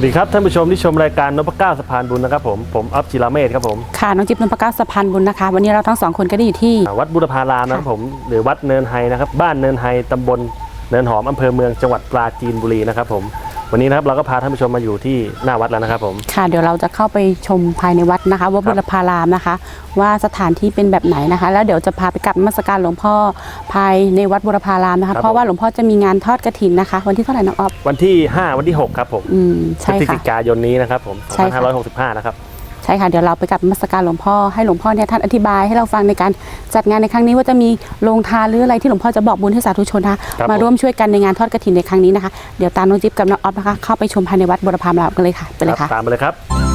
วัสดีครับ ท่านผู้ชมที่ชมรายการนพเก้าสะพานบุญนะครับผมผมอัพจิราเมธครับผมค่ะน้องจิ๊บนพเก้าสะพานบุญนะคะ วันนี้เราทั้งสองคนก็ได้อยู่ที่อ่าวัดบุรพารามนะครับผมหรือวัดเนินไฮนะครับบ้านเนินไฮตำบลเนินหอมอำเภอเมืองจังหวัดปราจีนบุรีนะครับผม วันนี้นะครับเราก็พาท่านผู้ชมมาอยู่ที่หน้าวัดแล้วนะครับผม ค่ะ เดี๋ยวเราจะเข้าไปชมภายในวัดนะคะวัดบุรพารามนะคะ ว่าสถานที่เป็นแบบไหนนะคะ แล้วเดี๋ยวจะพาไปกราบนมัสการหลวงพ่อภายในวัดบุรพารามนะคะเพราะว่าหลวงพ่อจะมีงานทอดกระถินนะคะ วันที่เท่าไหร่น้องออฟวันที่ 5 วันที่ 6 ครับผมอืมพฤใช่ศค่ะ จิกายนนี้นะครับผมใช่ค่ะ 2565 นะครับใช่ค่ะเดี๋ยวเราไปกราบนมัสการหลวงพ่อให้หลวงพ่อเนี่ยท่านอธิบายให้เราฟังในการจัดงานในครั้งนี้ว่าจะมีโรงทานหรืออะไรที่หลวงพ่อจะบอกบุญให้สาธุชนนะคะครับมาผมร่วมช่วยกันในงานทอดกระถินในครั้งนี้นะคะเดี๋ยวตามน้องจิ๊บกับน้องออฟนะคะเข้าไปชมภายในวัดบุรพารามกันเลยค่ะไปเลยครัค่ะบตามมาเลยครับ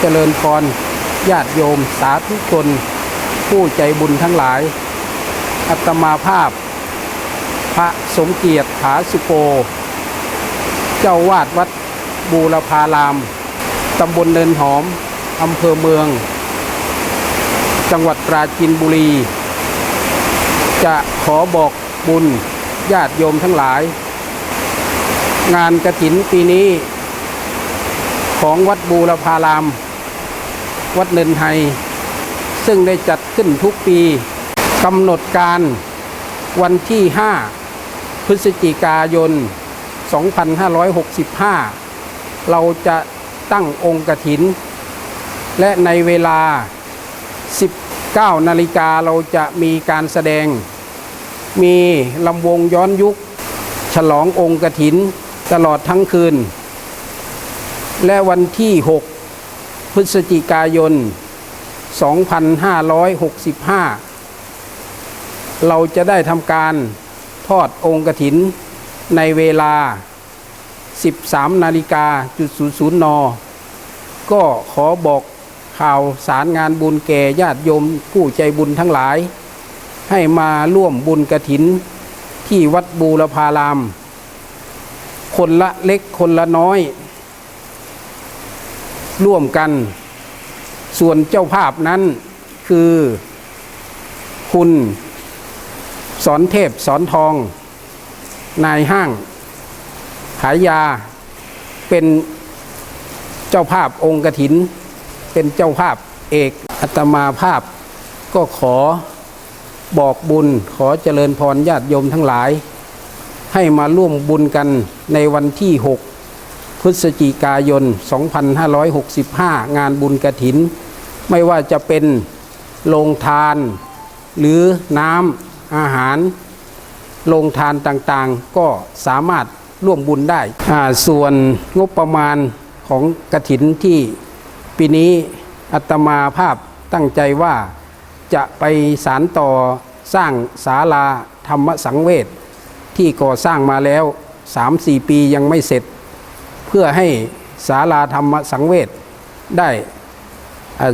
เจริญพรญาติโยมสาธุชน ผู้ใจบุญทั้งหลาย อัตมาภาพ พระสมเกียรติผาสุโก เจ้าวาดวัดบูรพาราม ตำบลเนินหอม อำเภอเมือง จังหวัดปราจีนบุรี จะขอบอกบุญญาติโยมทั้งหลาย งานกระถินปีนี้ของวัดบูรพาราม วัดเนินไทย ซึ่งได้จัดขึ้นทุกปีกำหนดการวันที่ 5 พฤศจิกายน 2565 เราจะตั้งองค์กถิน และในเวลา 19 นาฬิกาเราจะมีการแสดง มีลำวงย้อนยุค ฉลององค์กถินตลอดทั้งคืน และวันที่ 6 พฤศจิกายน 2565 เราจะได้ทำการทอดองค์กถินในเวลา 13 นาฬิกาจุด00 น ก็ขอบอกข่าวสารงานบุญแก่ญาติโยมผู้ใจบุญทั้งหลาย ให้มาร่วมบุญกระถินที่วัดบูรพาราม คนละเล็กคนละน้อย ร่วมกัน ส่วนเจ้าภาพนั้นคือ คุณสอนเทพสอนทอง นายห้าง ขายยา เป็นเจ้าภาพองค์กระถิน เป็นเจ้าภาพเอกอัตมาภาพ ก็ขอบอกบุญขอเจริญพรญาติโยมทั้งหลาย ให้มาร่วมบุญกันในวันที่6 พฤศจิกายน 2565 งานบุญกระถิน ไม่ว่าจะเป็นโรงทาน หรือน้ำอาหาร โรงทานต่างๆ ก็สามารถร่วมบุญได้ ส่วนงบประมาณของกระถินที่ปีนี้อัตมาภาพตั้งใจว่าจะไปสารต่อสร้างศาลาธรรมสังเวชที่ก่อสร้างมาแล้ว 3-4 ปียังไม่เสร็จ เพื่อให้ศาลาธรรมสังเวชได้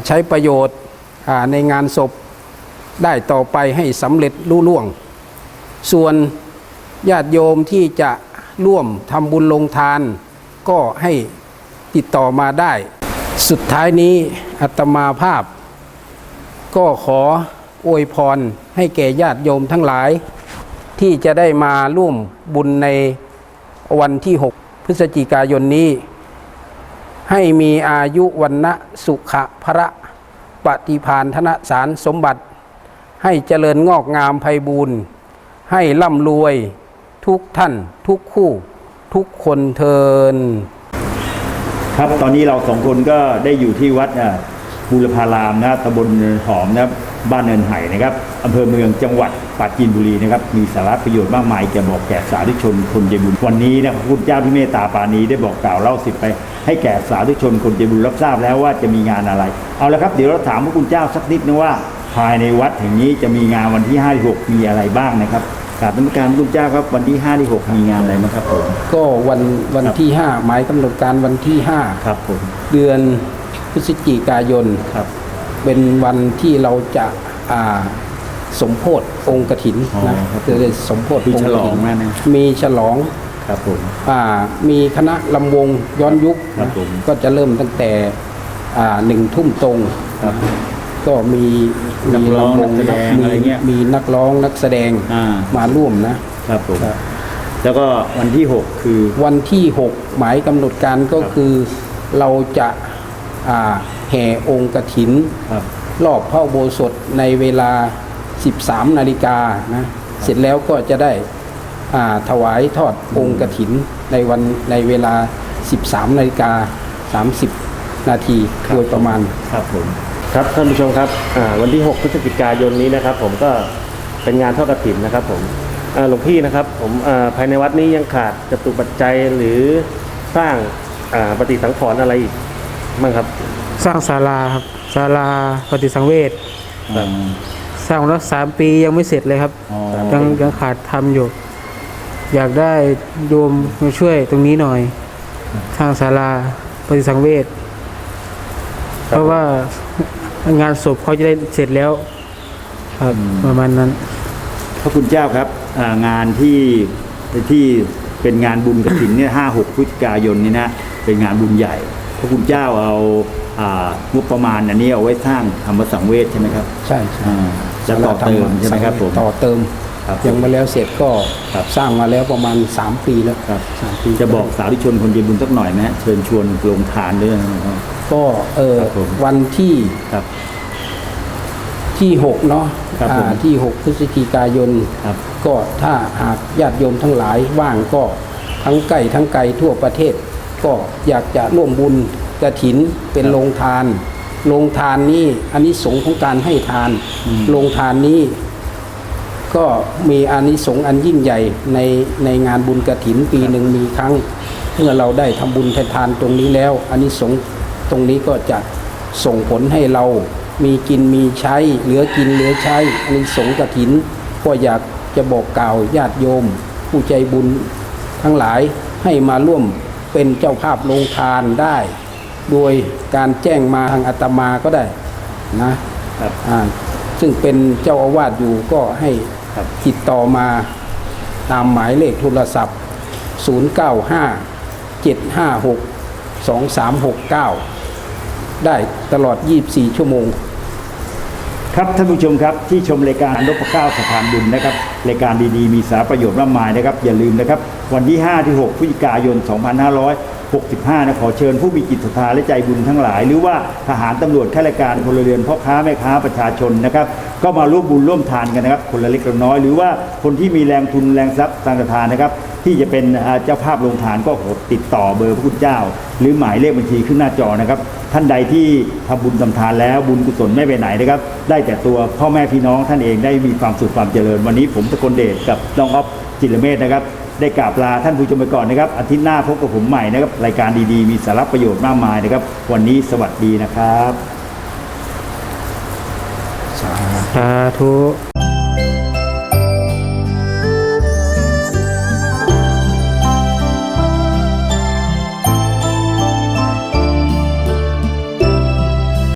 ใช้ประโยชน์ในงานศพได้ต่อไปให้สำเร็จรุ่ล่วง ส่วนญาติโยมที่จะร่วมทำบุญลงทาน ก็ให้ติดต่อมาได้ สุดท้ายนี้อัตมาภาพ ก็ขออวยพรให้แก่ญาติโยมทั้งหลาย ที่จะได้มาร่วมบุญในวันที่ 6 พฤศจิกายนนี้ ให้มีอายุวันนะสุขะพระปฏิพานธนสารสมบัติ ให้เจริญงอกงามไพบูรณ์ให้ร่ำรวยทุกท่านทุกคู่ทุกคนเทิน ครับตอนนี้เราสองคนก็ได้อยู่ที่วัดบูรพารามนะตำบลหอมนะครับ บ้านเนินไห่นะครับอำเภอเมืองจังหวัดปราจีนบุรีนะครับ มีสาระประโยชน์มากมายจะบอกแก่สาธุชนคนใจบุญ วันนี้นะพระคุณเจ้าที่เมตตาปรานีได้บอกกล่าวเล่าสิบไป ให้แก่สาธุชนคนใจบุญรับทราบแล้วว่าจะมีงานอะไร เอาละครับเดี๋ยวเราถามพระคุณเจ้าสักนิดนะว่า ภายในวัดแห่งนี้จะมีงานวันที่5ที่6มีอะไรบ้างนะครับกราบนมัสการพระคุณเจ้าครับวันที่5ที่6มีงานอะไรบ้างครับผมก็วันวันที่ 5 หมายกำหนดการวันที่ครับผม5เดือนพฤศจิกายนครับ เป็นวันที่เราจะอ่าสมโพธิองค์กถินอ๋อนะครับจะได้สมโพธิมีองค์ฉกลองฐินไหมนะมีฉลองครับผมอ่ามีคณะลำวงย้อนยุคครับนะผมก็จะเริ่มตั้งแต่อ่าหนึ่งทุ่มตรงครับก็มีนักร้องลำวนักแสดงมีอะไรเงี้ยมีนักร้องนักแสดงอ่ามาร่วมนะครับผมครับแล้วก็วันที่ 6 คือวันที่ 6 หมายกำหนดการก็ครับคือเราจะอ่า แห่องค์กถินครับรอบพระอุโบสถในเวลา 13 นาฬิกานะเสร็จแล้วก็จะได้อ่าถวายทอดองค์กถินในวันในเวลา 13 นาฬิกา 30 นาทีโดยประมาณครับผมครับท่านผู้ชมครับอ่าวันที่ 6 พฤศจิกายนนี้นะครับ ผมก็เป็นงานทอดกระถินนะครับผมอ่าหลวงพี่นะครับผมอ่าภายในวัดนี้ยังขาดจตุปัจจัยหรือสร้างอ่าปฏิสังขรณ์อะไรอีก บ้างครับสร้างศาลาครับศาลาปฏิสังเวชครับ สร้างมาแล้วสามปียังไม่เสร็จเลยครับ อ๋อ ยังยังขาดทำอยู่ อยากได้โยมมาช่วยตรงนี้หน่อย สร้างศาลาปฏิสังเวชเพราะว่างานศพเขาจะได้เสร็จแล้ว ครับประมาณนั้น พระคุณเจ้าครับอ่างานที่ที่เป็นงานบุญกระถินเนี่ยห้าหกพฤศจิกายนนี่นะเป็นงานบุญใหญ่พ ระคุณเจ้าเอาอ่างบประมาณอันนี้เอาไว้สร้างธรรมสังเวชใช่ไหมครับใช่ใช่อ่าแล้วต่อเติมใช่ไหมครับผม ต่อเติมครับยังมาแล้วเสร็จก็ครับ สร้างมาแล้วประมาณ 3 ปีแล้วครับสามปีจะบอกสาธุชนคนเดียบุญสักหน่อยไหมเชิญชวนลงทานด้วยนะครับ ก็เออครับผม วันที่ครับ ที่6เนาะครับอ่าผมที่ 6 พฤศจิกายน ครับ ก็ถ้าหากญาติโยมทั้งหลายว่างก็ทั้งใกล้ทั้งไกลทั่วประเทศ ก็อยากจะร่วมบุญกระถินเป็นโรงทาน โรงทานนี้อันนี้สงส์ของการให้ทาน โรงทานนี้ ก็มีอานิสงส์อันยิ่งใหญ่ในในงานบุญกระถินปีหนึ่งมีครั้ง เมื่อเราได้ทำบุญทานตรงนี้แล้วอานิสงส์ตรงนี้ก็จะส่งผลให้เรามีกินมีใช้ เหลือกินเหลือใช้อานิสงส์กระถิน ก็อยากจะบอกกล่าวญาติโยม ผู้ใจบุญทั้งหลายให้มาร่วม เป็นเจ้าภาพโรงทานได้ โดยการแจ้งมาทางอาตมาก็ได้นะครับอ่าซึ่งเป็นเจ้าอาวาสอยู่ก็ให้ครับติดต่อมาตามหมายเลขโทรศัพท์ 095 756 2369 ได้ตลอด 24 ชั่วโมง ครับท่านผู้ชมครับที่ชมรายการนพเก้าสะพานบุญนะครับรายการดีๆ มีสาระประโยชน์มากมายนะครับ อย่าลืมนะครับ วันที่ 5 ที่ 6พฤศจิกายน 2565 นะขอเชิญผู้มีจิตศรัทธาและใจบุญทั้งหลาย หรือว่าทหารตำรวจข้าราชการพลเรือนพ่อค้าแม่ค้าประชาชนนะครับก็มาร่วมบุญร่วมทานกันนะครับคนละเล็กละน้อย หรือว่าคนที่มีแรงทุนแรงทรัพย์ทางทานนะครับ ที่จะเป็นเจ้าภาพโรงทานก็ติดต่อเบอร์พระคุณเจ้า หรือหมายเลขบัญชีขึ้นหน้าจอนะครับ ท่านใดที่ทำบุญทำทานแล้วบุญกุศลไม่ไปไหนนะครับ ได้แต่ตัวพ่อแม่พี่น้องท่านเองได้มีความสุขความเจริญ วันนี้ผมสกลเดชกับน้องอ๊อฟจิรเมธนะครับได้กราบลาท่านผู้ชมไปก่อนนะครับอาทิตย์หน้าพบกับผมใหม่นะครับรายการดีๆ มีสาระประโยชน์มากมายนะครับ วันนี้สวัสดีนะครับสาธุ